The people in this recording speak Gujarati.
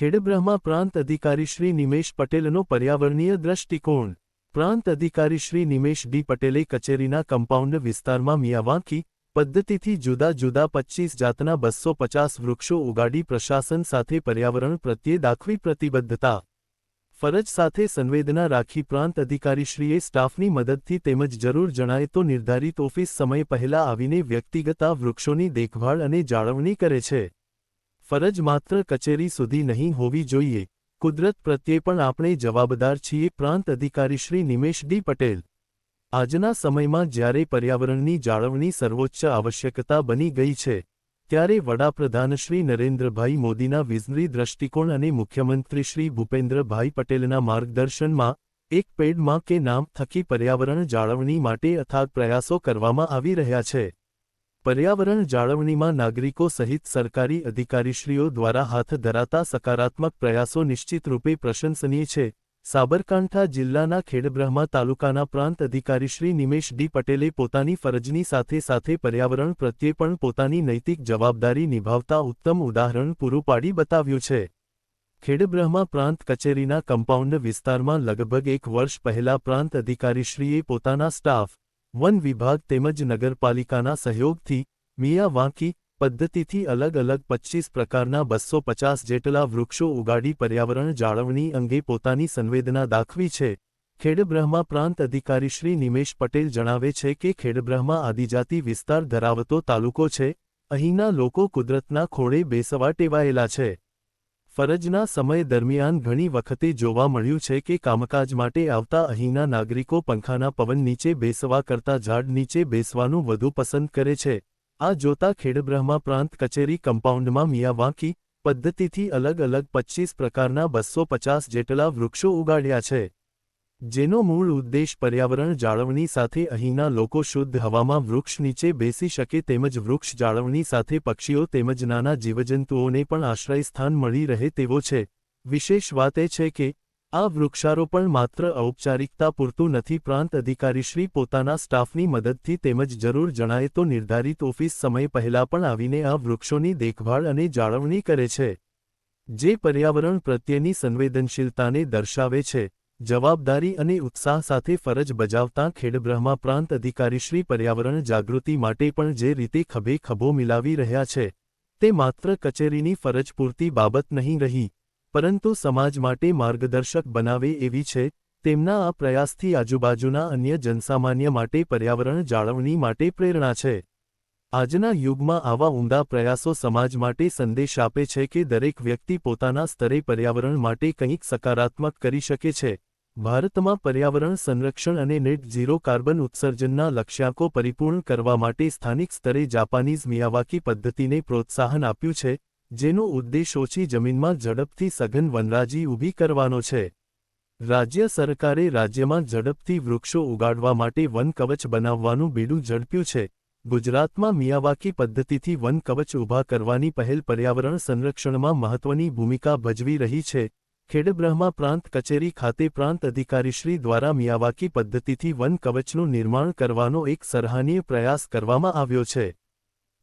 ખેડબ્રહ્મા પ્રાંત અધિકારી શ્રી નિમેશ પટેલનો પર્યાવરણીય દ્રષ્ટિકોણ. પ્રાંત અધિકારી શ્રી નિમેશ ડી પટેલે કચેરીના કમ્પાઉન્ડ વિસ્તારમાં મિયાવાંકી પદ્ધતિથી જુદા જુદા પચ્ચીસ જાતના બસો પચાસ વૃક્ષો ઉગાડી પ્રશાસન સાથે પર્યાવરણ પ્રત્યે દાખવી પ્રતિબદ્ધતા. ફરજ સાથે સંવેદના રાખી પ્રાંત અધિકારીશ્રીએ સ્ટાફની મદદથી તેમજ જરૂર જણાય તો નિર્ધારિત ઓફિસ સમય પહેલા આવીને વ્યક્તિગત વૃક્ષોની દેખભાળ અને જાળવણી કરે છે. ફરજ માત્ર કચેરી સુધી નહીં હોવી જોઈએ. કુદરત પ્રત્યે પણ આપણે જવાબદાર છીએ, પ્રાંત અધિકારી શ્રી નિમેશ ડી પટેલ. આજના સમયમાં જ્યારે પર્યાવરણની જાળવણી સર્વોચ્ચ આવશ્યકતા બની ગઈ છે, ત્યારે વડાપ્રધાન શ્રી નરેન્દ્રભાઈ મોદીના વિઝનરી દ્રષ્ટિકોણ અને મુખ્યમંત્રી શ્રી ભૂપેન્દ્રભાઈ પટેલના માર્ગદર્શનમાં, એક પેડમાં કે નામ થકી પર્યાવરણ જાળવણી માટે અથાગ પ્રયાસો કરવામાં આવી રહ્યા છે. પર્યાવરણ જાળવણીમાં નાગરિકો સહિત સરકારી અધિકારીશ્રીઓ દ્વારા હાથ ધરાતા સકારાત્મક પ્રયાસો નિશ્ચિત રૂપે પ્રશંસનીય છે. સાબરકાંઠા જિલ્લાના ખેડબ્રહ્મા તાલુકાના પ્રાંત અધિકારીશ્રી નિમેશ ડી પટેલે પોતાની ફરજની સાથે સાથે પર્યાવરણ પ્રત્યે પણ પોતાની નૈતિક જવાબદારી નિભાવતા ઉત્તમ ઉદાહરણ પૂરું પાડી બતાવ્યું છે. ખેડબ્રહ્મા પ્રાંત કચેરીના કમ્પાઉન્ડ વિસ્તારમાં લગભગ એક વર્ષ પહેલા પ્રાંત અધિકારીશ્રીએ પોતાના સ્ટાફ વન વિભાગ તેમજ નગરપાલિકાના સહયોગથી મિયા વાંકી પદ્ધતિથી અલગ અલગ પચ્ચીસ પ્રકારના બસો પચાસ જેટલા વૃક્ષો ઉગાડી પર્યાવરણ જાળવણી અંગે પોતાની સંવેદના દાખવી છે. ખેડબ્રહ્મા પ્રાંત અધિકારી શ્રી નિમેશ પટેલ જણાવે છે કે ખેડબ્રહ્મા આદિજાતિ વિસ્તાર ધરાવતો તાલુકો છે. અહીંના લોકો કુદરતના ખોળે બેસવા ટેવાયેલા છે. ફરજના સમય દરમિયાન ઘણી વખતે જોવા મળ્યું છે કે કામકાજ માટે આવતા અહીંના નાગરિકો પંખાના પવન નીચે બેસવા કરતા ઝાડ નીચે બેસવાનું વધુ પસંદ કરે છે. આ જોતા ખેડબ્રહ્મા પ્રાંત કચેરી કમ્પાઉન્ડમાં મિયાવાંકી પદ્ધતિથી અલગ અલગ પચ્ચીસ પ્રકારના બસો પચાસ જેટલા વૃક્ષો ઉગાડ્યા છે. જેનો મૂળ ઉદ્દેશ પર્યાવરણ જાળવણી સાથે અહીંના લોકો શુદ્ધ હવામાં વૃક્ષ નીચે બેસી શકે તેમજ વૃક્ષ જાળવણી સાથે પક્ષીઓ તેમજ નાના જીવજંતુઓને પણ આશ્રયસ્થાન મળી રહે તેવો છે. વિશેષ વાત એ છે કે, આ વૃક્ષારોપણ માત્ર ઔપચારિકતા પૂરતું નથી, પ્રાંત અધિકારીશ્રી પોતાના સ્ટાફની મદદથી તેમજ જરૂર જણાય તો નિર્ધારિત ઓફિસ સમય પહેલા પણ આવીને આ વૃક્ષોની દેખભાળ અને જાળવણી કરે છે. જે પર્યાવરણ પ્રત્યેની સંવેદનશીલતાને દર્શાવે છે. જવાબદારી અને ઉત્સાહ સાથે ફરજ બજાવતા ખેડબ્રહ્મા પ્રાંત અધિકારીશ્રી પર્યાવરણ જાગૃતિ માટે પણ જે રીતે ખભે ખભો મિલાવી રહ્યા છે, તે માત્ર કચેરીની ફરજ પૂરતી બાબત નહીં રહી, પરંતુ સમાજ માટે માર્ગદર્શક બનાવે એવી છે, તેમના આ પ્રયાસથી આજુબાજુના અન્ય જનસામાન્ય માટે પર્યાવરણ જાળવણી માટે પ્રેરણા છે. આજના યુગમાં આવા ઊંડા પ્રયાસો સમાજ માટે સંદેશ આપે છે કે દરેક વ્યક્તિ પોતાના સ્તરે પર્યાવરણ માટે કંઈક સકારાત્મક કરી શકે છે. ભારતમાં પર્યાવરણ સંરક્ષણ અને નેટ ઝીરો કાર્બન ઉત્સર્જનના લક્ષ્યાંકો પરિપૂર્ણ કરવા માટે સ્થાનિક સ્તરે જાપાનીઝ મિયાવાકી પદ્ધતિને પ્રોત્સાહન આપ્યું છે, જેનો ઉદ્દેશ ઓછી જમીનમાં ઝડપથી સઘન વનરાજી ઊભી કરવાનો છે. રાજ્ય સરકારે રાજ્યમાં ઝડપથી વૃક્ષો ઉગાડવા માટે વનકવચ બનાવવાનું બીડું ઝડપ્યું છે. ગુજરાતમાં મિયાવાકી પદ્ધતિથી વનકવચ ઊભા કરવાની પહેલ પર્યાવરણ સંરક્ષણમાં મહત્વની ભૂમિકા ભજવી રહી છે. ખેડબ્રહ્મા પ્રાંત કચેરી ખાતે પ્રાંત અધિકારીશ્રી દ્વારા મિયાવાકી પદ્ધતિથી વન કવચનું નિર્માણ કરવાનો એક સરાહનીય પ્રયાસ કરવામાં આવ્યો છે.